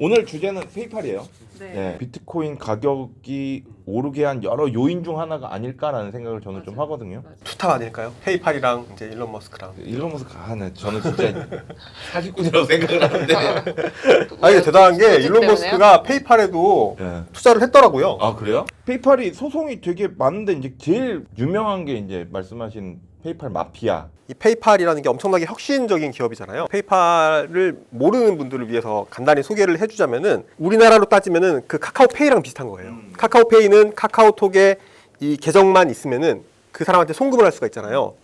오늘 주제는 페이팔이에요. 네. 네. 비트코인 가격이 오르게 한 여러 요인 중 하나가 아닐까라는 생각을 저는 좀 맞아요. 하거든요. 맞아요. 투탑 아닐까요? 페이팔이랑 이제 일론 머스크랑. 일론 머스크 하는 저는 진짜 사기꾼이라고 생각을 하는데. 아 이게 대단한 게 수직 일론 때문에요? 머스크가 페이팔에도 네. 투자를 했더라고요. 아 그래요? 페이팔이 소송이 되게 많은데 이제 제일 유명한 게 이제 말씀하신 페이팔 마피아. 이 페이팔이라는 게 엄청나게 혁신적인 기업이잖아요. 페이팔을 모르는 분들을 위해서 간단히 소개를 해주자면은 우리나라로 따지면은 그 카카오페이랑 비슷한 거예요. 음. 카카오페이는 카카오톡에 이 계정만 있으면은 그 사람한테 송금을 할 수가 있잖아요.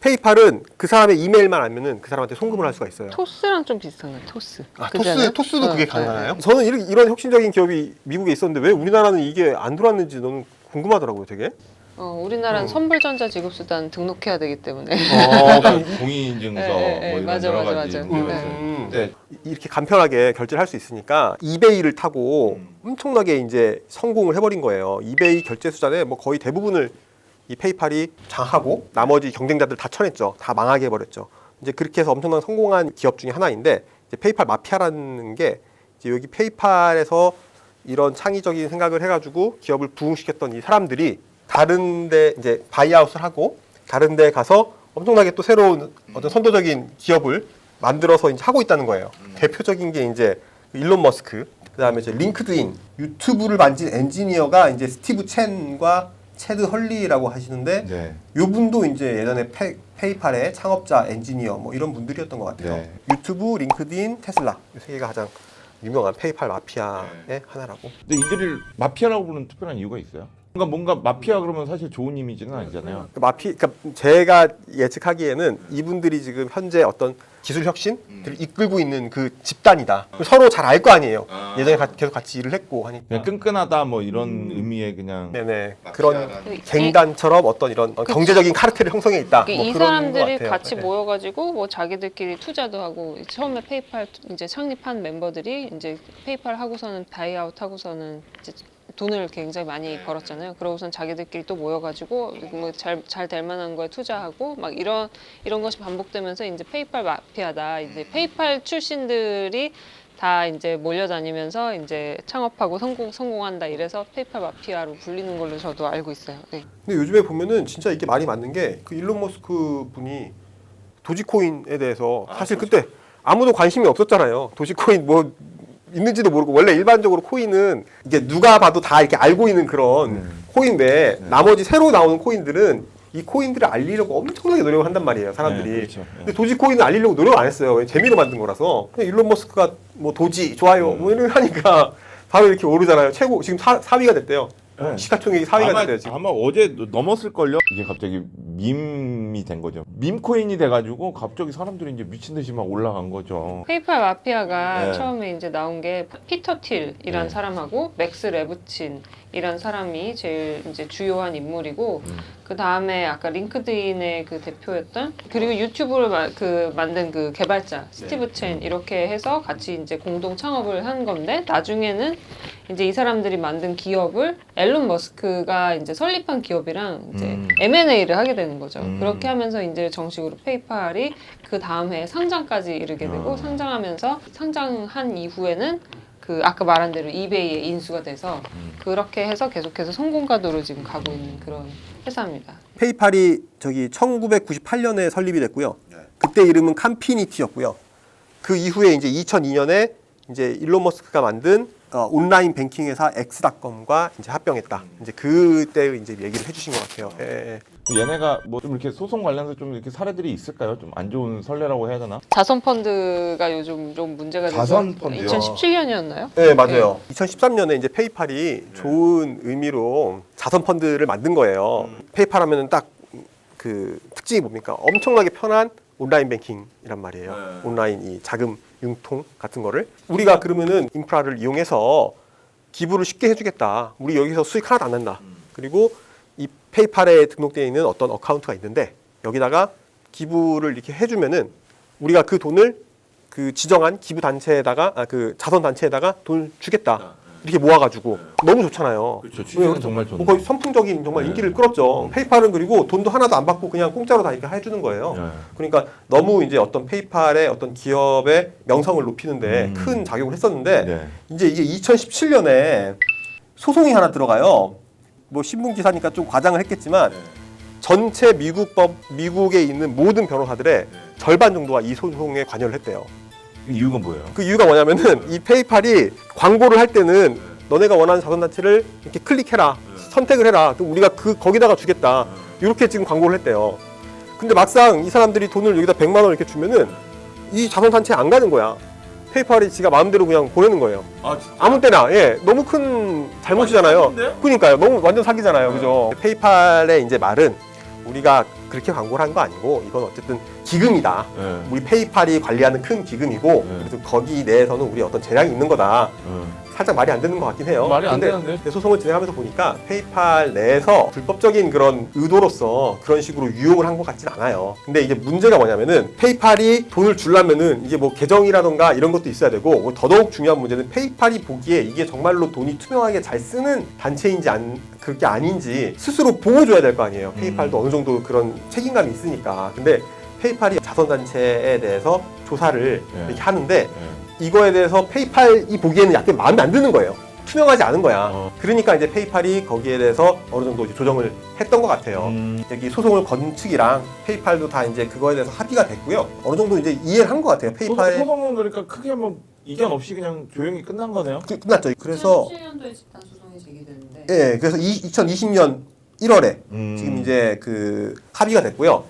페이팔은 그 사람의 이메일만 알면은 그 사람한테 송금을 할 수가 있어요. 토스랑 좀 비슷한 거예요. 토스. 아, 그지 토스, 않아요? 토스도 어, 그게 네, 가능하나요? 네. 저는 이런, 이런 혁신적인 기업이 미국에 있었는데 왜 우리나라는 이게 안 들어왔는지 너무 궁금하더라고요, 되게. 어, 우리나라는 어. 선불전자 지급수단 등록해야 되기 때문에. 어, 공인인증서 네, 네, 네. 뭐 이런 맞아, 여러 맞아, 가지 맞아. 문제가 네. 있어요. 음. 네. 이렇게 간편하게 결제를 할 수 있으니까 이베이를 타고 음. 엄청나게 이제 성공을 해버린 거예요. 이베이 결제 수단의 뭐 거의 대부분을 이 페이팔이 장하고 나머지 경쟁자들 다 쳐냈죠. 다 망하게 해버렸죠. 이제 그렇게 해서 엄청난 성공한 기업 중에 하나인데 이제 페이팔 마피아라는 게 이제 여기 페이팔에서 이런 창의적인 생각을 해가지고 기업을 부흥시켰던 이 사람들이 다른데 이제 바이아웃을 하고 다른데 가서 엄청나게 또 새로운 어떤 선도적인 기업을 만들어서 이제 하고 있다는 거예요. 대표적인 게 이제 일론 머스크, 그다음에 이제 링크드인, 유튜브를 만진 엔지니어가 이제 스티브 첸과 체드 헐리라고 하시는데 네. 요 분도 이제 예전에 페, 페이팔의 창업자, 엔지니어 뭐 이런 분들이었던 것 같아요. 네. 유튜브, 링크드인, 테슬라 이 세 개가 가장 유명한 페이팔 마피아의 네. 하나라고. 근데 이들을 마피아라고 부르는 특별한 이유가 있어요? 그러니까 뭔가 마피아 그러면 사실 좋은 이미지는 아니잖아요. 그 마피, 그러니까 제가 예측하기에는 이분들이 지금 현재 어떤 기술 혁신들을 이끌고 있는 그 집단이다. 서로 잘 알 거 아니에요. 아. 예전에 가- 계속 같이 일을 했고 하니까. 그냥 끈끈하다 뭐 이런 의미의 그냥 네네 그런 마피아라는- 갱단처럼 어떤 이런 어, 경제적인 카르텔을 형성해 있다. 뭐 이 그런 사람들이 것 같아요. 같이 네. 모여가지고 뭐 자기들끼리 투자도 하고 처음에 페이팔 이제 창립한 member들이 이제 페이팔 하고서는 다이아웃 하고서는 이제 돈을 굉장히 많이 벌었잖아요. 그러고선 자기들끼리 또 모여가지고 뭐잘잘 될 만한 거에 투자하고 막 이런 이런 것이 반복되면서 이제 페이팔 마피아다. 이제 페이팔 출신들이 다 이제 몰려다니면서 이제 창업하고 성공 성공한다. 이래서 페이팔 마피아로 불리는 걸로 저도 알고 있어요. 네. 근데 요즘에 보면은 진짜 이게 말이 맞는 게 그 일론 머스크 분이 도지코인에 대해서 사실 그때 아무도 관심이 없었잖아요. 도지코인 뭐 있는지도 모르고 원래 일반적으로 코인은 이게 누가 봐도 다 이렇게 알고 있는 그런 음. 코인 외에 네. 나머지 새로 나오는 코인들은 이 코인들을 알리려고 엄청나게 노력을 한단 말이에요, 사람들이. 네, 그렇죠. 네. 근데 도지 코인은 알리려고 노력 안 했어요. 재미로 만든 거라서. 그냥 일론 머스크가 뭐 도지 좋아요 음. 뭐 이런 거 하니까 바로 이렇게 오르잖아요. 최고 지금 사, 4위가 됐대요. 네. 시가총액이 4위가 아마, 됐대요 지금. 아마 어제 넘었을 걸요. 이게 갑자기 밈이 된 거죠. 밈 코인이 돼가지고 갑자기 사람들이 이제 미친 듯이 막 올라간 거죠. 페이팔 마피아가 네. 처음에 이제 나온 게 피터 틸이란 네. 사람하고 맥스 레브친이란 사람이 제일 이제 주요한 인물이고 음. 그 다음에 아까 링크드인의 그 대표였던 그리고 유튜브를 마, 그 만든 그 개발자 스티브 첸 이렇게 해서 같이 이제 공동 창업을 한 건데 나중에는 이제 이 사람들이 만든 기업을 앨런 머스크가 이제 설립한 기업이랑 이제 음. M&A를 하게 되는 거죠. 음. 그렇게 하면서 이제 정식으로 페이팔이 그 다음 해에 상장까지 이르게 되고 아. 상장하면서 상장한 이후에는 그 아까 말한 대로 이베이에 인수가 돼서 음. 그렇게 해서 계속해서 성공 가도로 지금 가고 있는 그런 회사입니다. 페이팔이 저기 1998년에 설립이 됐고요. 네. 그때 이름은 캄피니티였고요. 그 이후에 이제 2002년에 이제 일론 머스크가 만든 어, 온라인 뱅킹 회사 엑스닷컴과 이제 합병했다. 이제 그때 이제 얘기를 해주신 것 같아요. 예, 예. 얘네가 뭐 좀 이렇게 소송 관련해서 좀 이렇게 사례들이 있을까요? 좀 안 좋은 선례라고 해야 되나? 자선 펀드가 요즘 좀 문제가 자선 펀드요? 2017년이었나요? 네, 맞아요. 2013년에 이제 페이팔이 좋은 의미로 자선 펀드를 만든 거예요. 페이팔 하면은 딱 그 특징이 뭡니까? 엄청나게 편한 온라인 뱅킹이란 말이에요. 네. 온라인 이 자금 융통 같은 거를 우리가 그러면은 인프라를 이용해서 기부를 쉽게 해주겠다. 우리 여기서 수익 하나도 안 난다. 그리고 이 페이팔에 등록되어 있는 어떤 어카운트가 있는데 여기다가 기부를 이렇게 해주면은 우리가 그 돈을 그 지정한 기부 단체에다가 아, 그 자선 단체에다가 돈을 주겠다. 이렇게 모아가지고 너무 좋잖아요. 그렇죠. 취지는 네, 정말 뭐 좋네. 거의 선풍적인 정말 네. 인기를 끌었죠. 페이팔은 그리고 돈도 하나도 안 받고 그냥 공짜로 다 이렇게 해주는 거예요. 네. 그러니까 너무 이제 어떤 페이팔의 어떤 기업의 명성을 높이는데 음. 큰 작용을 했었는데 네. 이제 이게 2017년에 소송이 하나 들어가요. 뭐 신문 기사니까 좀 과장을 했겠지만 네. 전체 미국 법 미국에 있는 모든 변호사들의 절반 정도가 이 소송에 관여를 했대요. 그 이유가 뭐예요? 그 이유가 뭐냐면은 이 페이팔이 광고를 할 때는 너네가 원하는 자선단체를 이렇게 클릭해라 선택을 해라. 또 우리가 그 거기다가 주겠다. 이렇게 지금 광고를 했대요. 근데 막상 이 사람들이 돈을 여기다 100만 원 이렇게 주면은 이 자선단체에 안 가는 거야. 페이팔이 지가 마음대로 그냥 보내는 거예요. 아, 진짜? 아무 때나. 예 너무 큰 잘못이잖아요. 사기인데요? 그러니까요. 너무 완전 사기잖아요. 네. 그죠? 페이팔의 이제 말은 우리가 그렇게 광고를 한 거 아니고 이건 어쨌든 기금이다 네. 우리 페이팔이 관리하는 큰 기금이고 네. 그래서 거기 내에서는 우리 어떤 재량이 있는 거다. 네. 살짝 말이 안 되는 것 같긴 해요. 말이 안 근데 되는데? 소송을 진행하면서 보니까 페이팔 내에서 불법적인 그런 의도로서 그런 식으로 유용을 한 것 같진 않아요. 근데 이제 문제가 뭐냐면은 페이팔이 돈을 주려면은 이게 뭐 계정이라던가 이런 것도 있어야 되고 뭐 더더욱 중요한 문제는 페이팔이 보기에 이게 정말로 돈이 투명하게 잘 쓰는 단체인지 안 그게 아닌지 스스로 보호줘야 될 거 아니에요. 페이팔도 어느 정도 그런 책임감이 있으니까. 근데 페이팔이 자선단체에 대해서 조사를 네. 이렇게 하는데 네. 이거에 대해서 페이팔이 보기에는 약간 마음에 안 드는 거예요. 투명하지 않은 거야. 어. 그러니까 이제 페이팔이 거기에 대해서 어느 정도 이제 조정을 했던 것 같아요. 음, 여기 소송을 건 측이랑 페이팔도 다 이제 그거에 대해서 합의가 됐고요. 어느 정도 이제 이해를 한 것 같아요. 페이팔 소 송은 그러니까 크게 뭐 이견 없이 그냥 조용히 끝난 거네요. 그- 끝났죠. 그래서 2017년도에 집단 소송이 제기됐는데 예, 그래서 이, 2020년 1월에 음. 지금 이제 그 합의가 됐고요.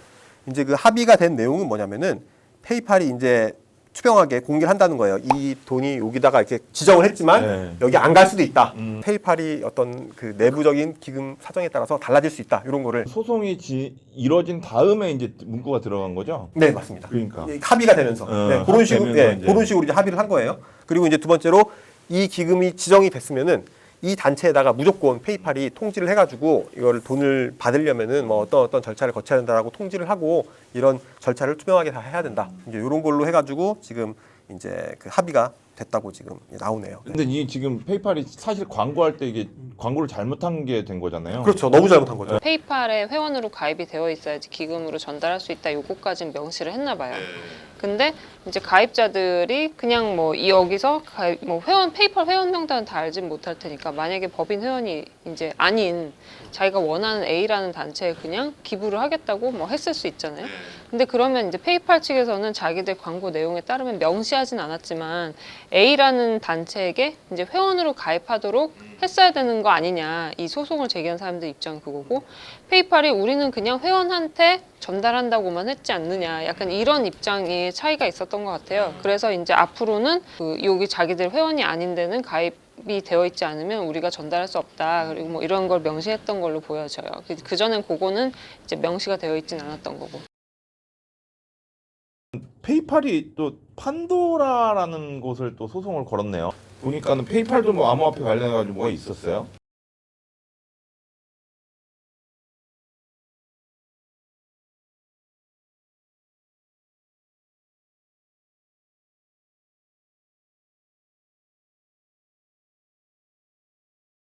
이제 그 합의가 된 내용은 뭐냐면은 페이팔이 이제 투명하게 공개를 한다는 거예요. 이 돈이 여기다가 이렇게 지정을 했지만 네. 여기 안 갈 수도 있다. 음. 페이팔이 어떤 그 내부적인 기금 사정에 따라서 달라질 수 있다. 이런 거를 소송이 지, 이뤄진 다음에 이제 문구가 들어간 거죠. 네 맞습니다. 그러니까. 예, 합의가 되면서 어, 네, 그런 식으로 합의되면서 예, 이제. 그런 식으로 이제 합의를 한 거예요. 그리고 이제 두 번째로 이 기금이 지정이 됐으면은 이 단체에다가 무조건 페이팔이 통지를 해가지고 이걸 돈을 받으려면은 뭐 어떤 어떤 절차를 거쳐야 된다라고 통지를 하고 이런 절차를 투명하게 다 해야 된다. 이제 이런 걸로 해가지고 지금 이제 그 합의가 됐다고 지금 나오네요. 근데 이 지금 페이팔이 사실 광고할 때 이게 광고를 잘못한 게 된 거잖아요. 그렇죠. 너무 잘못한 거죠. 페이팔에 회원으로 가입이 되어 있어야지 기금으로 전달할 수 있다 요거까지는 명시를 했나 봐요. 근데 이제 가입자들이 그냥 뭐 이 여기서 가입, 뭐 회원 페이팔 회원 명단은 다 알진 못할 테니까 만약에 법인 회원이 이제 아닌 자기가 원하는 A라는 단체에 그냥 기부를 하겠다고 뭐 했을 수 있잖아요. 근데 그러면 이제 페이팔 측에서는 자기들 광고 내용에 따르면 명시하진 않았지만 A라는 단체에게 이제 회원으로 가입하도록 했어야 되는 거 아니냐 이 소송을 제기한 사람들 입장 그거고 페이팔이 우리는 그냥 회원한테 전달한다고만 했지 않느냐 약간 이런 입장의 차이가 있었던 것 같아요. 그래서 이제 앞으로는 그 여기 자기들 회원이 아닌 데는 가입 이 되어 있지 않으면 우리가 전달할 수 없다 그리고 뭐 이런 걸 명시했던 걸로 보여져요. 그 전엔 그거는 이제 명시가 되어 있진 않았던 거고. 페이팔이 또 판도라라는 곳을 또 소송을 걸었네요. 보니까는 페이팔도 뭐 암호화폐 관련해 가지고 뭐가 있었어요.